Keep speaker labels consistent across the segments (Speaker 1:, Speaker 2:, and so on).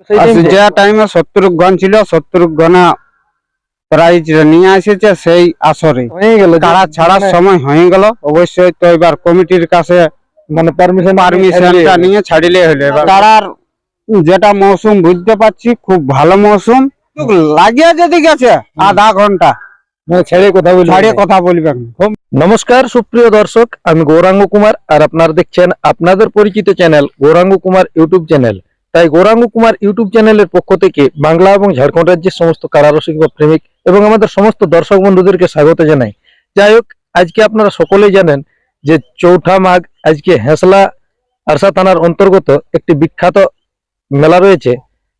Speaker 1: যে টাইমে গণ ছিল গণা প্রাইজ নিয়ে এসেছে সেই আসরে। কারা ছাড়ার
Speaker 2: মানে-
Speaker 1: সময় হয়ে গেল অবশ্যই তো এবার কমিটির কাছে
Speaker 2: মানে পারমিশন
Speaker 1: পারমিশনটা নিয়ে ছাড়িলে হলো। তারার যেটা মৌসুম বুঝতে পারছি খুব ভালো মৌসুম। লাগিয়ে যদি গেছে আধা
Speaker 2: ঘণ্টা। ছেড়ে কথা বলি
Speaker 1: ছাড়িয়ে কথা বলবেন।
Speaker 2: নমস্কার সুপ্রিয় দর্শক আমি গৌরাঙ্গ কুমার আর আপনারা দেখছেন আপনাদের পরিচিত channel Gouranga Kumar YouTube channel তাই গৌরাঙ্গ কুমার ইউটিউব চ্যানেলের পক্ষ থেকে বাংলা এবং ঝাড়খণ্ড রাজ্যের সমস্ত কারারসিক বা প্রেমিক এবং আমাদের সমস্ত দর্শক বন্ধুদেরকে স্বাগত জানাই। যাই হোক, আজকে আপনারা সকলেই জানেন যে চৌঠা মাঘ আজকে হেসলা আরসা থানার অন্তর্গত একটি বিখ্যাত মেলা রয়েছে।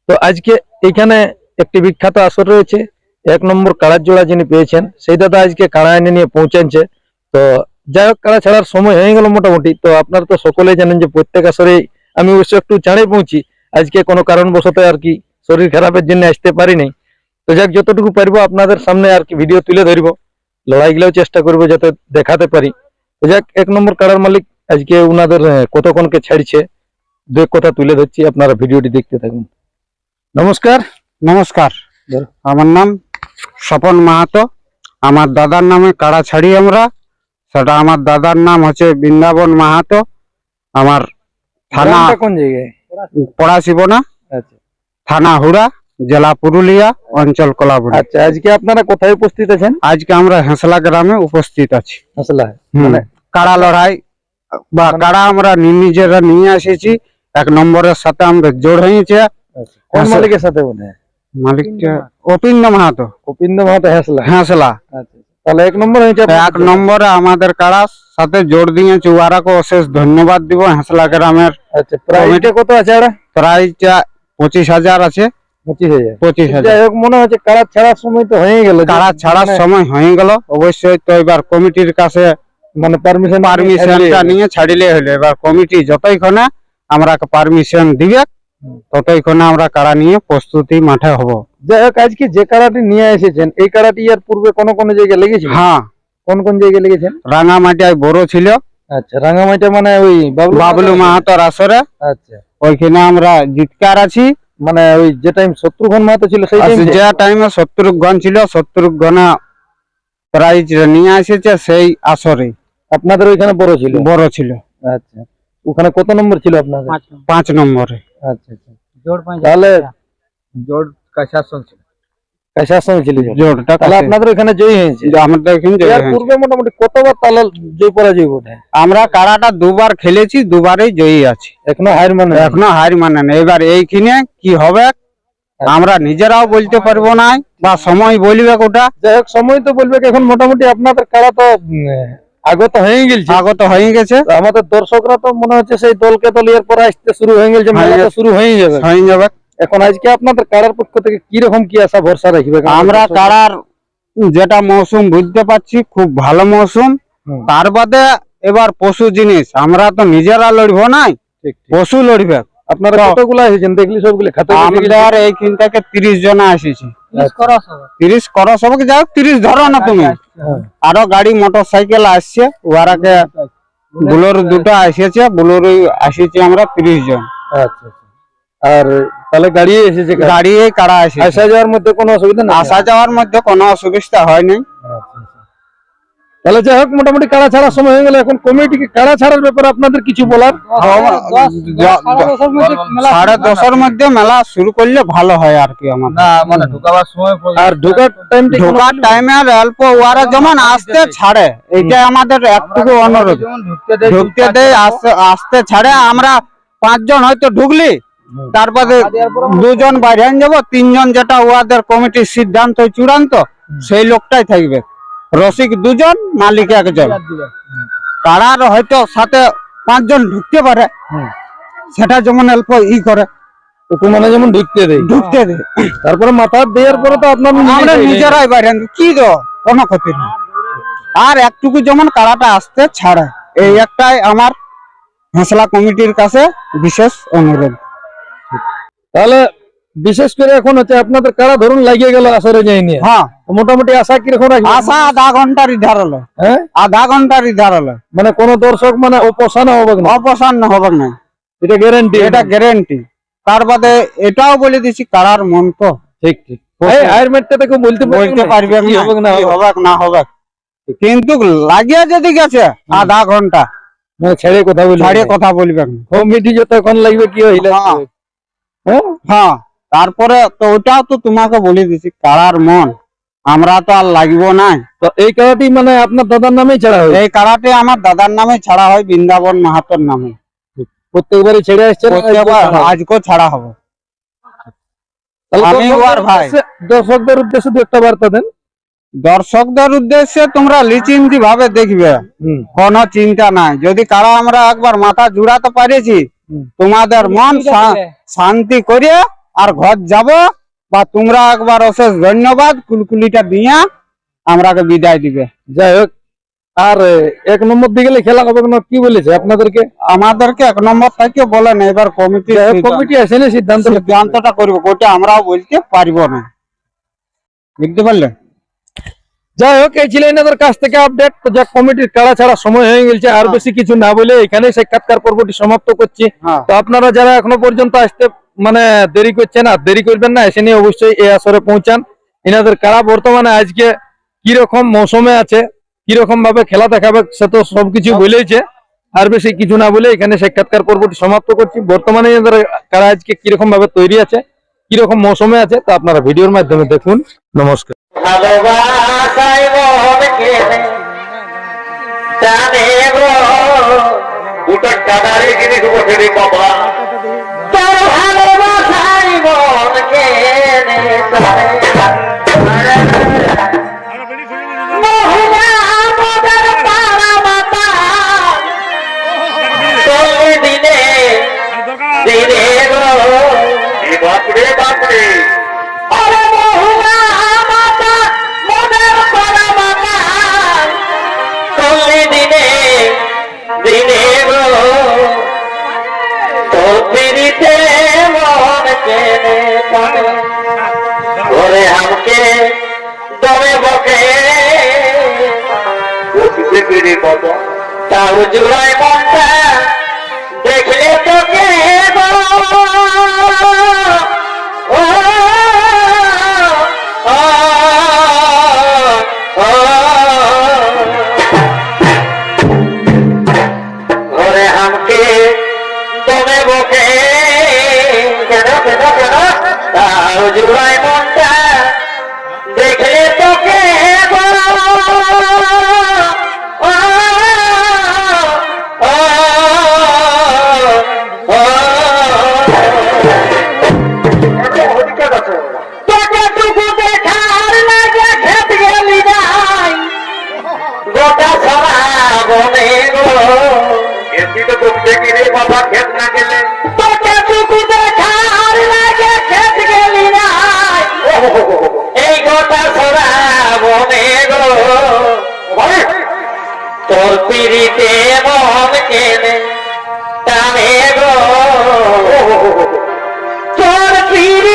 Speaker 2: তো আজকে এখানে একটি বিখ্যাত আসর রয়েছে। এক নম্বর কাড়ার জোড়া যিনি পেয়েছেন, সেই দাদা আজকে কাড়া এনে নিয়ে পৌঁছাচ্ছে তো যাই হোক কাড়া ছাড়ার সময় হয়ে গেল মোটামুটি। তো আপনারা তো সকলেই জানেন যে প্রত্যেক আসরেই আমি অবশ্য একটু চাঁড়ে পৌঁছি। আজকে কোনো কারণবশত আর কি শরীর খারাপের জন্য আসতে পারিনি। তো যাক যতটুকু পারব আপনাদের সামনে আর কি ভিডিও তুলে ধরবো। লড়াইগুলোও চেষ্টা করব যাতে দেখাতে পারি। তো যাক এক নম্বর কাড়ার মালিক আজকে উনাদের আহ, কতক্ষণকে ছাড়ছে দু এক কথা তুলে ধরছি আপনারা ভিডিওটি দেখতে থাকুন। নমস্কার
Speaker 1: নমস্কার। আমার নাম স্বপন মাহাতো। আমার দাদার নামে কাড়া ছাড়ি আমরা। সেটা আমার দাদার নাম হচ্ছে বৃন্দাবন মাহাতো। আমার থানা
Speaker 2: কোন জায়গায়?
Speaker 1: পড়াশিব না।
Speaker 2: আচ্ছা।
Speaker 1: থানা হুড়া জেলা পুরুলিয়া অঞ্চল কলাবড়ি।
Speaker 2: আচ্ছা আজকে আপনারা কোথায় উপস্থিত আছেন?
Speaker 1: আজকে আমরা হেঁসলা গ্রামে উপস্থিত আছি।
Speaker 2: মানে
Speaker 1: কাড়া লড়াই বা কাড়া আমরা নিজেরা নিয়ে এসেছি। এক নম্বরের সাথে আমরা জোড় হয়েছে।
Speaker 2: কোন মালিকের সাথে বলে
Speaker 1: মালিকটা অপিন্দ মাহাতো।
Speaker 2: গোবিন্দ মাহাতো হেসলা।
Speaker 1: হেঁসলা।
Speaker 2: আচ্ছা তাহলে এক নম্বর হয়েছে
Speaker 1: এক নম্বরে আমাদের কাড়া সাথে জোর দিয়েছে ওয়ারাকে অশেষ ধন্যবাদ দিব হেঁসলা গ্রামের
Speaker 2: আচ্ছা প্রাইসটা কত আছে আড়া
Speaker 1: প্রাইসটা পঁচিশ হাজার আছে।
Speaker 2: মনে হচ্ছে কারা ছাড়ার সময় তো হয়ে গেল।
Speaker 1: কাড়া ছাড়ার
Speaker 2: মানে-
Speaker 1: সময় হয়ে গেল। অবশ্যই তো এবার কমিটির কাছে
Speaker 2: মানে পারমিশন
Speaker 1: পারমিশনটা নিয়ে ছাড়িলে হলো। এবার কমিটি যতইক্ষণে আমরা পারমিশন দিবে। ততইক্ষণে আমরা কাড়া নিয়ে প্রস্তুতি মাঠে হব।
Speaker 2: যাই হোক আজকে যে কারাটি নিয়ে এসেছেন এই কারাটি এর পূর্বে কোন কোন জায়গায় লেগেছিল?
Speaker 1: হ্যাঁ।
Speaker 2: কোন কোন জায়গায় লেগেছেন?
Speaker 1: রাঙামাটিয়ায় বড় ছিল।
Speaker 2: আচ্ছা রাঙামাইটা মানে ওই বাবলু
Speaker 1: বাবলু মাহাতোর আসরে।
Speaker 2: আচ্ছা।
Speaker 1: ওইখানে আমরা জিতকার আছি।
Speaker 2: মানে ওই যে টাইম শত্রুঘ্ন মাহাতো ছিল সেই টাইম
Speaker 1: যে টাইমে শত্রুক গণ ছিল শত্রুক গণা প্রাইজ নিয়ে এসেছে সেই আসরে।
Speaker 2: আপনাদের ওইখানে বড় ছিল?
Speaker 1: বড় ছিল।
Speaker 2: আচ্ছা। ওখানে কত নম্বর ছিল আপনাদের?
Speaker 1: পাঁচ নম্বরে।
Speaker 2: আচ্ছা আচ্ছা। তাহলে
Speaker 1: জোর কাছার সঙ্গে
Speaker 2: কাশার ছিল তাহলে আপনাদের ওখানে জয়ী হয়েছে।
Speaker 1: আমাদের এখানে জয় হয়েছে।
Speaker 2: পূর্বে মোটামুটি কতবার তাহলে জয় পরাজয় ঘটে
Speaker 1: আমরা কারাটা দুবার খেলেছি দুবারই জয়ী আছি।
Speaker 2: এখনও হার মানে
Speaker 1: এখনও হার মানে না এবার এইখানে কি হবে? আমরা নিজেরাও বলতে পারব না বা সময় বলবে ওটা
Speaker 2: যাই হোক সময় তো বলবে কি এখন মোটামুটি আপনাদের কারা তো আগত হয়ে গেছে।
Speaker 1: আগত হয়ে গেছে।
Speaker 2: আমাদের দর্শকরা তো মনে হচ্ছে সেই দলকে দল এর পরে আসতে শুরু হয়ে গেছে
Speaker 1: হয়ে গেছে।
Speaker 2: শুরু হয়ে যাবে।
Speaker 1: হয়ে যাবে।
Speaker 2: এখন আজকে আপনাদের কারার পক্ষ থেকে কি রকম কি আশা ভরসা রাখবে?
Speaker 1: আমরা কারার যেটা মৌসুম বুঝতে পারছি খুব ভালো মৌসুম। তার বাদে এবার পশু জিনিস আমরা তো নিজেরা লড়বো নাই। পশু লড়বে।
Speaker 2: আপনারা
Speaker 1: তো-
Speaker 2: কতগুলো এসেছেন দেখলি সবগুলো খাতে
Speaker 1: আমাদের এইখান থেকে তিরিশ জন এসেছি তিরিশ করো সবকে যাও তিরিশ ধরো না তুমি।
Speaker 2: হ্যাঁ।
Speaker 1: আরও গাড়ি মোটর সাইকেল আসছে ওয়ারাকে বুলোর দুটো এসেছে বুলোর আসেছি আমরা তিরিশ জন।
Speaker 2: আচ্ছা আচ্ছা। আর তাহলে গাড়ি এসেছে
Speaker 1: গাড়ি কারা এসেছে?
Speaker 2: আসা যাওয়ার মধ্যে কোনো অসুবিধা নেই?
Speaker 1: আসা যাওয়ার মধ্যে কোনো অসুবিধা হয়নি।
Speaker 2: তাহলে যাই হোক মোটামুটি কাড়া ছাড়ার সময় হয়ে গেল। এখন কমিটিকে কাড়া ছাড়ার ব্যাপারে আপনাদের কিছু বলার?
Speaker 1: সাড়ে দশের মধ্যে মেলা শুরু করলে ভালো হয় আর কি আমার
Speaker 2: মানে আর ঢোকার
Speaker 1: ঢোকার টাইমে আর অল্প ওরা যেমন আসতে ছাড়ে। এইটাই আমাদের একটুকু অনুরোধ। ঢুকতে দেয় আসতে আসতে ছাড়ে। আমরা পাঁচজন হয়তো ঢুকলি তারপরে দুজন বাইরে যাব তিনজন যেটা ওদের কমিটির সিদ্ধান্ত চূড়ান্ত সেই লোকটাই থাকবে। রসিক দুজন মালিক একজন। কারার হয়তো সাথে পাঁচজন ঢুকতে পারে। সেটা যেমন অল্প ই করে।
Speaker 2: একটু যেমন ঢুকতে দেয়।
Speaker 1: ঢুকতে দে
Speaker 2: তারপরে মাথা দেওয়ার পরে তো আপনার
Speaker 1: আমরা নিজেরাই বাইরে কি দো কোনো ক্ষতি নেই। আর একটুকু যেমন কারাটা আসতে ছাড়ে এই একটাই আমার হেসলা কমিটির কাছে বিশেষ অনুরোধ।
Speaker 2: তাহলে বিশেষ করে এখন হচ্ছে আপনাদের কারা ধরুন লাগিয়ে গেল আসরে যায়নি
Speaker 1: হ্যাঁ।
Speaker 2: মোটামুটি আশা কীরকম রাখবেন?
Speaker 1: আসা আধা ঘণ্টার ধারলে
Speaker 2: হ্যাঁ?
Speaker 1: আধা ঘণ্টার ধারলে
Speaker 2: মানে কোন দর্শক মানে অপসানা হবে না?
Speaker 1: অপসান্ন হবে না।
Speaker 2: এটা গ্যারান্টি
Speaker 1: এটা গ্যারেন্টি তার বাদে এটাও বলে দিছি কারার মন তো।
Speaker 2: ঠিক ঠিক। আয়ের মেটটা দেখো বলতে
Speaker 1: বলতে পারবে না
Speaker 2: হবে না হবে।
Speaker 1: কিন্তু লাগিয়ে যদি গেছে আধা ঘণ্টা।
Speaker 2: না, ছেড়ে কথা বলি
Speaker 1: ছাড়িয়ে কথা বলবে
Speaker 2: কমিটি যতক্ষণ লাগবে কি হইলে?
Speaker 1: হ্যাঁ। তারপরে তো ওটাও তো তোমাকে বলে দিছি কারার মন। আমরা তো আর লাগবো না
Speaker 2: তো এই কারাটি মানে আপনার দাদার নামেই ছাড়া হয়?
Speaker 1: এই কারাটে আমার দাদার নামে ছাড়া হয় বৃন্দাবন মাহাতোর নামে।
Speaker 2: প্রত্যেকবারই ছেড়ে
Speaker 1: প্রত্যেকবার আজকেও ছাড়া হবে। আমি
Speaker 2: দর্শকদের
Speaker 1: ওর ভাই।
Speaker 2: উদ্দেশ্যে- দর্শকদের উদ্দেশ্যে দু একটা বার্তা দেন।
Speaker 1: দর্শকদের উদ্দেশ্যে তোমরা লিচিন্তি ভাবে দেখবে। কোনো চিন্তা নাই। যদি কারা আমরা একবার মাথা জুড়াতে পারেছি। তোমাদের মন শা- শান্তি করে আর ঘর যাব বা তোমরা একবার অশেষ ধন্যবাদ কুলকুলিটা দিয়া আমরাকে বিদায় দিবে।
Speaker 2: যাই হোক আর এ, এক নম্বর দিকে খেলা হবে না কি বলেছে আপনাদেরকে?
Speaker 1: আমাদেরকে এক নম্বর থেকে বলেন এবার কমিটি
Speaker 2: যাই হোক, কমিটি আসেনি সিদ্ধান্ত নিতে।
Speaker 1: সিদ্ধান্তটা করব ওটা আমরাও বলতে পারব না। বুঝতে পারলেন
Speaker 2: যাই হোক এই ছিল এনাদের কাছ থেকে আপডেট তো যাক কমিটির কাড়া ছাড়া সময় হয়ে গেছে আর বেশি কিছু না বলে এখানে সাক্ষাৎকার পর্বটি সমাপ্ত করছি।
Speaker 1: হ্যাঁ।
Speaker 2: তো আপনারা যারা এখনও পর্যন্ত আসতে মানে দেরি করছেন আর দেরি করবেন না এসে নিয়ে অবশ্যই এই আসরে পৌঁছান। এনাদের কারা বর্তমানে আজকে কীরকম মৌসুমে আছে কীরকম ভাবে খেলা দেখাবে সে তো সবকিছু বলেইছে। আর বেশি কিছু না বলে এখানে সাক্ষাৎকার পর্বটি সমাপ্ত করছি। বর্তমানে এনাদের কারা আজকে কীরকম ভাবে তৈরি আছে কীরকম মৌসুমে আছে তা আপনারা ভিডিওর মাধ্যমে দেখুন। নমস্কার।
Speaker 3: ভালোবাসাই কেনে জানে গো দুটো কাদারে জিনিস বসে রে বাবা তোর মন কেনে দিনে পিড়ি কত? তাও জুড়াই মনটা দেখলে তোকে গো। ও ও ও এই কথা ছড়াবো গো। তোর পিড়িতে মন কেনে টানে গো। তোর পিড়ি